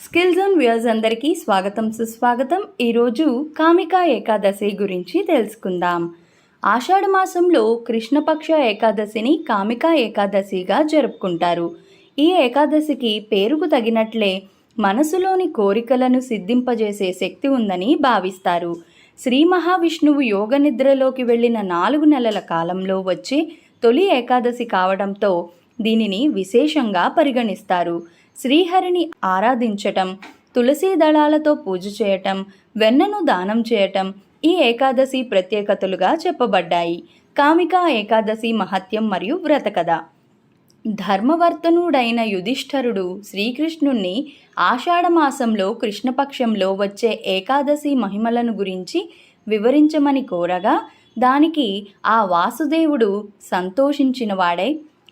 Skills and viewers అందరికీ స్వాగతం సుస్వాగతం. ఈరోజు కామికా ఏకాదశి గురించి తెలుసుకుందాం. ఆషాఢ మాసంలో కృష్ణపక్ష ఏకాదశిని కామికా ఏకాదశిగా జరుపుకుంటారు. ఈ ఏకాదశికి పేరుకు తగినట్లే మనసులోని కోరికలను సిద్ధింపజేసే శక్తి ఉందని భావిస్తారు. శ్రీ మహావిష్ణువు యోగ నిద్రలోకి వెళ్ళిన నాలుగు నెలల కాలంలో వచ్చే తొలి ఏకాదశి కావడంతో దీనిని విశేషంగా పరిగణిస్తారు. శ్రీహరిని ఆరాధించటం తులసీ దళాలతో పూజ చేయటం వెన్నను దానం చేయటం ఈ ఏకాదశి ప్రత్యేకతలుగా చెప్పబడ్డాయి. కామికా ఏకాదశి మహత్యం మరియు వ్రతకథ ధర్మవర్తనుడైన యుధిష్ఠరుడు శ్రీకృష్ణుణ్ణి ఆషాఢమాసంలో కృష్ణపక్షంలో వచ్చే ఏకాదశి మహిమలను గురించి వివరించమని కోరగా దానికి ఆ వాసుదేవుడు సంతోషించినవాడై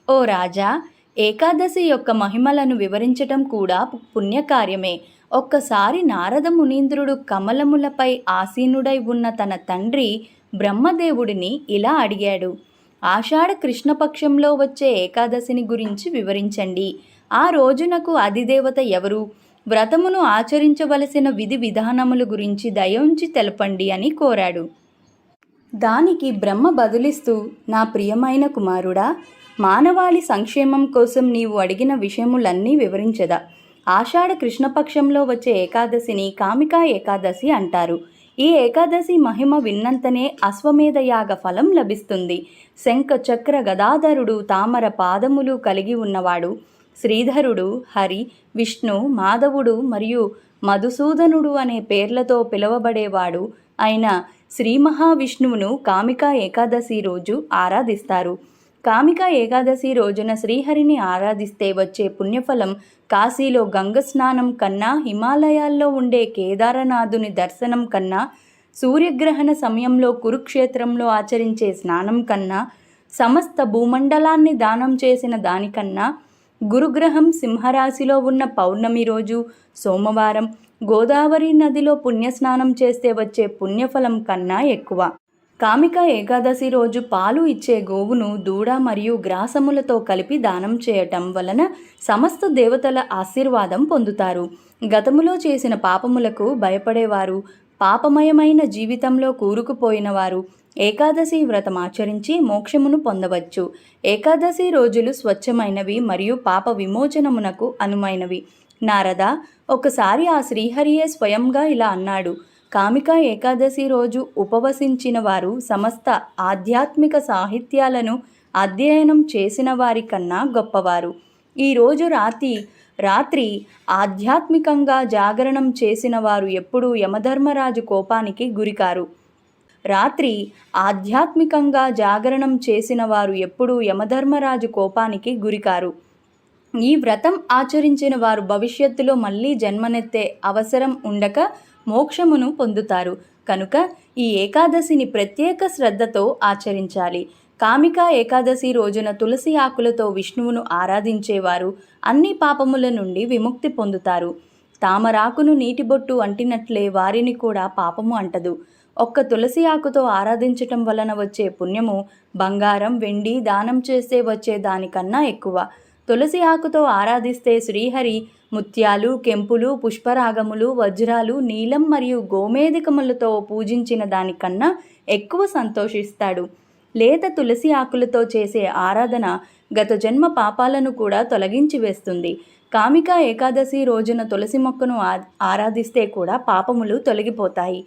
ఓ రాజా ఏకాదశి యొక్క మహిమలను వివరించటం కూడా పుణ్యకార్యమే. ఒక్కసారి నారద మునీంద్రుడు కమలములపై ఆసీనుడై ఉన్న తన తండ్రి బ్రహ్మదేవుడిని ఇలా అడిగాడు ఆషాఢ కృష్ణపక్షంలో వచ్చే ఏకాదశిని గురించి వివరించండి. ఆ రోజునకు అధిదేవత ఎవరు? వ్రతమును ఆచరించవలసిన విధి విధానముల గురించి దయోంచి తెలపండి అని కోరాడు. దానికి బ్రహ్మ బదులిస్తూ నా ప్రియమైన కుమారుడా మానవాళి సంక్షేమం కోసం నీవు అడిగిన విషయములన్నీ వివరించదా? ఆషాఢ కృష్ణపక్షంలో వచ్చే ఏకాదశిని కామికా ఏకాదశి అంటారు. ఈ ఏకాదశి మహిమ విన్నంతనే అశ్వమేధ యాగ ఫలం లభిస్తుంది. శంఖ చక్ర గదాధరుడు తామర పాదములు కలిగి ఉన్నవాడు శ్రీధరుడు హరి విష్ణు మాధవుడు మరియు మధుసూదనుడు అనే పేర్లతో పిలువబడేవాడు అయిన శ్రీ మహావిష్ణువును కామికా ఏకాదశి రోజు ఆరాధిస్తారు. కామిక ఏకాదశి రోజున శ్రీహరిని ఆరాధిస్తే వచ్చే పుణ్యఫలం కాశీలో గంగ స్నానం కన్నా హిమాలయాల్లో ఉండే కేదారనాథుని దర్శనం కన్నా సూర్యగ్రహణ సమయంలో కురుక్షేత్రంలో ఆచరించే స్నానం కన్నా సమస్త భూమండలాన్ని దానం చేసిన దానికన్నా గురుగ్రహం సింహరాశిలో ఉన్న పౌర్ణమి రోజు సోమవారం గోదావరి నదిలో పుణ్యస్నానం చేస్తే వచ్చే పుణ్యఫలం కన్నా ఎక్కువ. కామిక ఏకాదశి రోజు పాలు ఇచ్చే గోవును దూడ మరియు గ్రాసములతో కలిపి దానం చేయటం వలన సమస్త దేవతల ఆశీర్వాదం పొందుతారు. గతములో చేసిన పాపములకు భయపడేవారు పాపమయమైన జీవితంలో కూరుకుపోయిన వారు ఏకాదశి వ్రతం ఆచరించి మోక్షమును పొందవచ్చు. ఏకాదశి రోజులు స్వచ్ఛమైనవి మరియు పాప విమోచనమునకు అనుమైనవి. నారద ఒకసారి ఆ శ్రీహరియే స్వయంగా ఇలా అన్నాడు కామిక ఏకాదశి రోజు ఉపవసించిన వారు సమస్త ఆధ్యాత్మిక సాహిత్యాలను అధ్యయనం చేసిన వారి కన్నా గొప్పవారు. ఈరోజు రాతి రాత్రి ఆధ్యాత్మికంగా జాగరణం చేసిన వారు ఎప్పుడూ యమధర్మరాజు కోపానికి గురికారు. రాత్రి ఆధ్యాత్మికంగా జాగరణం చేసిన వారు ఎప్పుడూ యమధర్మరాజు కోపానికి గురికారు. ఈ వ్రతం ఆచరించిన వారు భవిష్యత్తులో మళ్ళీ జన్మనెత్తే అవసరం ఉండక మోక్షమును పొందుతారు. కనుక ఈ ఏకాదశిని ప్రత్యేక శ్రద్ధతో ఆచరించాలి. కామిక ఏకాదశి రోజున తులసి ఆకులతో విష్ణువును ఆరాధించేవారు అన్ని పాపముల నుండి విముక్తి పొందుతారు. తామరాకును నీటిబొట్టు అంటినట్లే వారిని కూడా పాపము అంటదు. ఒక్క తులసి ఆకుతో ఆరాధించటం వలన వచ్చే పుణ్యము బంగారం వెండి దానం చేస్తే వచ్చే దానికన్నా ఎక్కువ. తులసి ఆకుతో ఆరాధిస్తే శ్రీహరి ముత్యాలు కెంపులు పుష్పరాగములు వజ్రాలు నీలం మరియు గోమేధికములతో పూజించిన దానికన్నా ఎక్కువ సంతోషిస్తాడు. లేత తులసి ఆకులతో చేసే ఆరాధన గత జన్మ పాపాలను కూడా తొలగించి వేస్తుంది. కామిక ఏకాదశి రోజున తులసి మొక్కను ఆరాధిస్తే కూడా పాపములు తొలగిపోతాయి.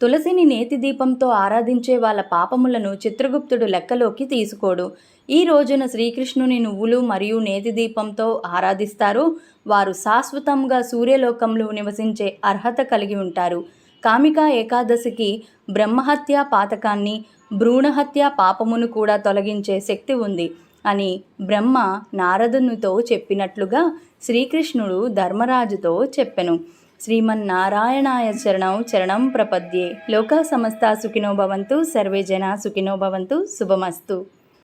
తులసిని నేతి దీపంతో ఆరాధించే వాళ్ళ పాపములను చిత్రగుప్తుడు లెక్కలోకి తీసుకోడు. ఈ రోజున శ్రీకృష్ణుని నువ్వులు మరియు నేతి దీపంతో ఆరాధిస్తారు. వారు శాశ్వతంగా సూర్యలోకంలో నివసించే అర్హత కలిగి ఉంటారు. కామిక ఏకాదశికి బ్రహ్మహత్య పాతకాన్ని భ్రూణహత్య పాపమును కూడా తొలగించే శక్తి ఉంది అని బ్రహ్మ నారదునితో చెప్పినట్లుగా శ్రీకృష్ణుడు ధర్మరాజుతో చెప్పెను. శ్రీమన్నారాయణాయ చరణం చరణం ప్రపద్యే. లోకా సమస్త సుఖినో భవంతు సర్వే జనా సుఖినో భవంతు శుభమస్తు.